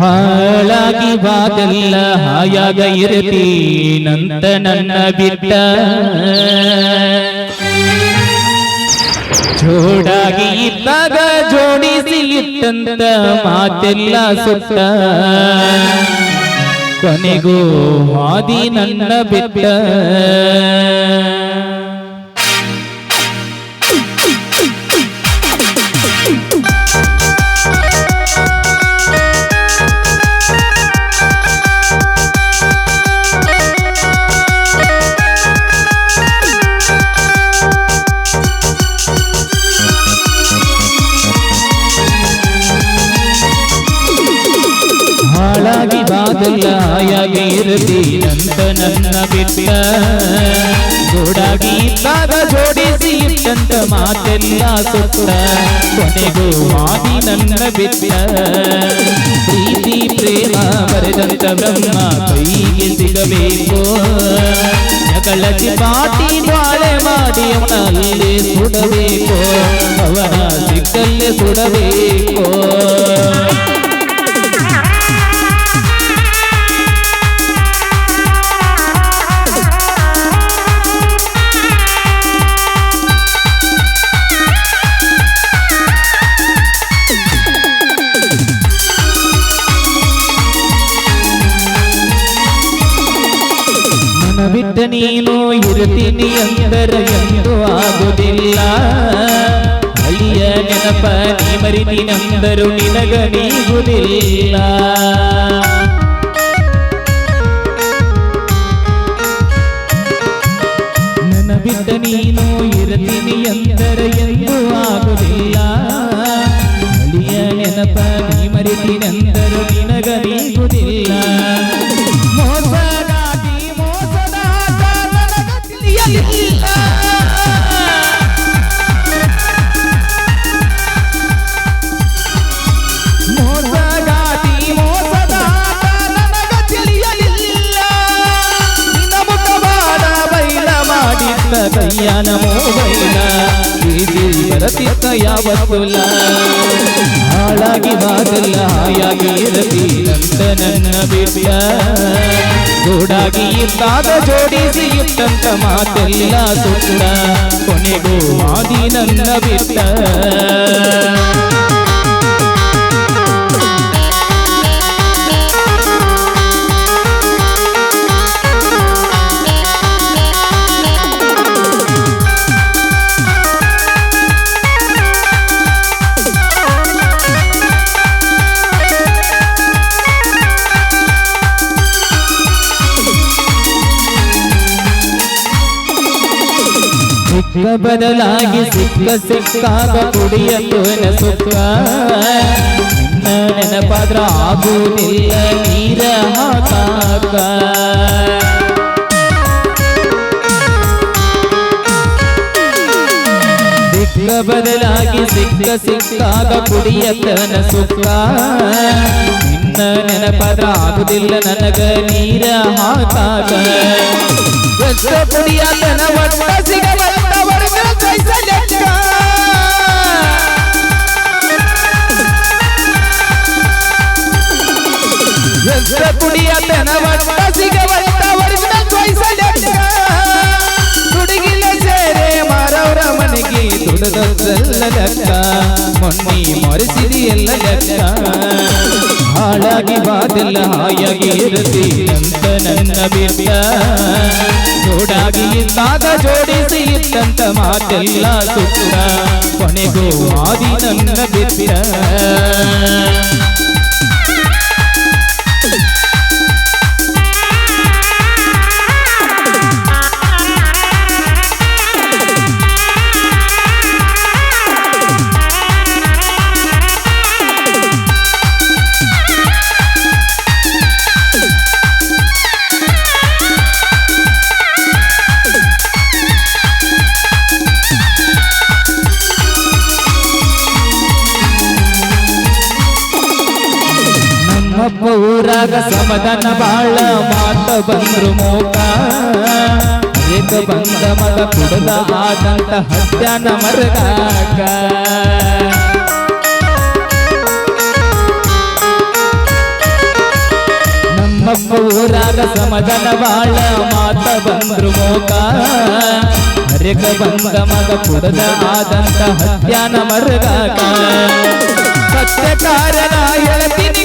ಹಾಳಾಗಿ ಬಾದೆಲ್ಲ ಹಾಯಾಗ ಇರತೀನಂತ ನನ್ನ ಬಿಟ್ಟ. ಜೋಡಾಗಿ ಇದ್ದಾಗ ಜೋಡಿಸಿ ಇಟ್ಟಂತ ಮಾತೆಲ್ಲ ಸುಟ್ಟ. ಕೊನೆಗೂ ಮಾದಿ ನನ್ನ ಬಿಟ್ಟ. ಹಾಳಾಗಿ ನಂತ ನನ್ನ ಬಿಟ್ಟ ಜೋಡಾಗಿ ಇದ್ದಾಗ ಜೋಡಿಸಿ ಇಟ್ಟಂತ ಮಾತೆಲ್ಲ ಸುತ್ತ ಕೊನೆಗೂ ಮಾದಿ ನನ್ನ ಬಿಟ್ಟ ಪ್ರೀತಿ, ಪ್ರೇಮ ಬರೆದಂತ ಬ್ರಹ್ಮ ಕೈಗೆ ಸಿಗಬೇಕು. ಜಗಳಕ್ಕೆ ಪಾಟಿ ಬಾಳೆ ಮಾಡಿ ಅವನಲ್ಲಿ ಸುಡಬೇಕು. ಅವನ ಸಿಕ್ಕಲ್ಲೇ ಸುಡಬೇಕು. ನನ್ನ ಬಿಟ್ಟ ನೀನು ಇರುತ್ತೀನಿ ಅಂದರ ಎಂದು ಆಗುವುದಿಲ್ಲ ಅಳಿಯ ನೆನಪ ನೀ ಮರಿತೀನಂದರು ನಿನಗ ನೀಗುವುದಿಲ್ಲ ನನ್ನ ಬಿಟ್ಟ ನೀನು ಇರುತ್ತೀನಿ ಅಂದರ ಎಂದು ಆಗುವುದಿಲ್ಲ ಮೋಬೈಲ ಬೀದಿ ಬರತಿತ್ತ ಯಾವತ್ತುಲ ಹಾಳಾಗಿ ಬಾದಲ್ಲ, ಹಾಯಾಗಿ ಇರತೀನಂತ ನನ್ನ ಬಿಟ್ಟ. ಗೂಡಾಗಿ ಇದ್ದಾಗ ಜೋಡಿಸಿ ಇಟ್ಟಂತ ಮಾತೆಲ್ಲ ಕೊನೆಗೂ ಮಾದಿ ನನ್ನ ಬಿಟ್ಟ. ಬದಲಾಗಿ ಸಿಕ್ಕ ಸಿಕ್ಕಾಗ ಕುಡಿಯಲು ಸುತ್ತ ನಿನ್ನ ನೆನಪಾದ್ರ ಆಗುವುದಿಲ್ಲ ನೀರ ಹಾಕಾಗ ಸಿಕ್ಕ ಬದಲಾಗಿ ಸಿಕ್ಕ ಸಿಕ್ಕಾಗ ಕುಡಿಯತನ ಸುತ್ತ ನಿನ್ನ ನೆನಪಾದ್ರ ಆಗುದಿಲ್ಲ ನನಗ ನೀರ ಹಾಕಾಗ ಎಷ್ಟು ಕುಡಿಯತನ ಒಟ್ಟ ಸಿಗಬಲ್ಲವರ್ಗ ಕೈಸಲೆಕ್ಕ ಎಷ್ಟು ಕುಡಿಯತನ ಒಟ್ಟ ಸಿಗಬಲ್ಲವರ್ಗ ಕೈಸಲೆಕ್ಕ ತುಡುಗಿಲ ಸೇರೆ ಮಾರವರ ಮನೆಗೆ ದುಡದಲ್ಲ ಲೆಕ್ಕ ಮೊನ್ನಿ ಮರೆಸಿದಿ ಎಲ್ಲ ಲೆಕ್ಕ ಹಾಳಾಗಿ ಬಾದೆಲ್ಲ ಹಾಯಾಗಿ ಇರುತ್ತಿ ಅಂತ ನನ್ನ ಬಿಟ್ಟ. ಜೋಡಾಗಿ ಇದ್ದಾಗ ಜೋಡಿಸಿ ಇತ್ತಂತ ಮಾತೆಲ್ಲ ಸುತ್ತ. ಕೊನೆಗೂ ಆದಿ ನನ್ನ ಬಿಟ್ಟ. ನಮ್ಮಪ್ಪ ಊರಾಗ ಸಮಾಧಾನ ಬಾಳ ಮಾತ ಬಂದ್ರು ಮೋಕ. ಏಕ ಬಂದ ಮಗ ಕುಡದ ಆದಂತ ಹತ್ಯಾನ ಮರಗಾಕ. ನಮ್ಮ ಊರಾಗ ಸಮದನ ಬಾಳ ಮಾತ ಬಂದ್ರು ಮೋಕ. ಹರೇಕ ಬಂದ ಮಗ ಕುಡದ ಆದಂತ ಹತ್ಯಾನ ಮರಗಾಕ. ಸತ್ಯ ಕಾರಣ ಹೇಳ್ತೀನಿ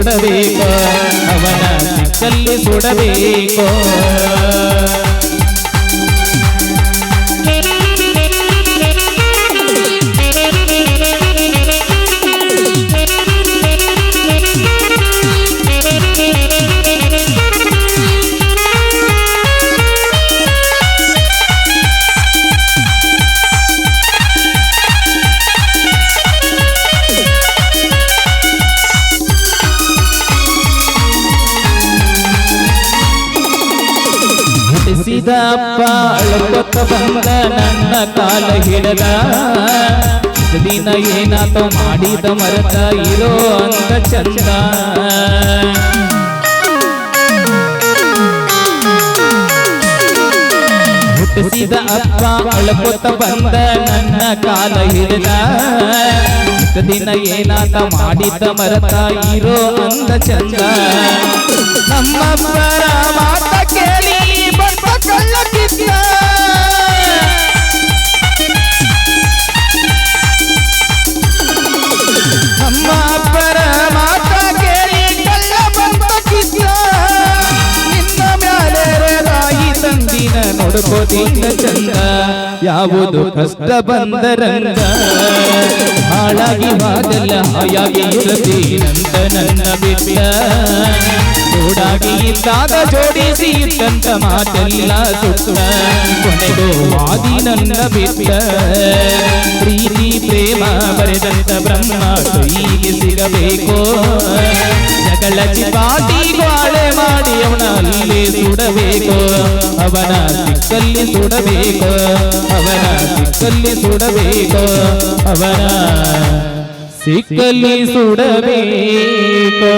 ಸುಡಬೇಕು. ಅವನ ಸಿಕ್ಕಲ್ಲಿ ಸುಡಬೇಕು. ಅಪ್ಪ ಅಳ್ಕೊತ ಬಂದ ನನ್ನ ಕಾಲ ಹಿಡದ. ದಿನ ಏನಾತ ಮಾಡಿದ ಮರತ ಇರೋ ಅಂತ ಚಂದ ಹುಟ್ಟಿಸಿದ ಅಪ್ಪ ಅಳ್ಕೊತ ಬಂದ ನನ್ನ ಕಾಲ ಹಿಡದ. ದಿನ ಏನಾತ ಮಾಡಿದ ಮರತ ಇರೋ ಅಂದ ಚಂದ ನಮ್ಮ ಮಾತ ಕೇಳಿ Yeah. ನೋಡ್ಕೋದಿಲ್ಲ ಚಂದ, ಯಾವುದು ಕಷ್ಟ ಬಂದರಂಗ. ಹಾಳಾಗಿ ಹಾಗೆಲ್ಲ ಹಾಯಾಗಿ ಇರತೀನಂತ ನನ್ನ ಬಿಟ್ಟ. ಜೋಡಾಗಿ ಇದ್ದಾಗ ಜೋಡಿಸಿ ಇದ್ದಂತ ಮಾತೆಲ್ಲ ಸುತ್ತ. ಕೊನೆಗೂ ವಾದಿ ನನ್ನ ಬಿಟ್ಟ ಪ್ರೀತಿ ಪ್ರೇಮ ಬರೆದಂತ ಬ್ರಹ್ಮ ಕೈಗೆ ಸಿಗಬೇಕು ಜಗಳ ಚಿಪಾಟಿ ಬಾಳೆ ಮಾಡಿ ಅವನ ಅಲ್ಲಿ ಸುಡಬೇಕು ಅವನ ಸಿಕ್ಕಲ್ಲಿ ಸುಡಬೇಕು ಅವನ ಸಿಕ್ಕಲ್ಲಿ ಸುಡಬೇಕು ಅವನ ಸಿಕ್ಕಲ್ಲಿ ಸುಡಬೇಕು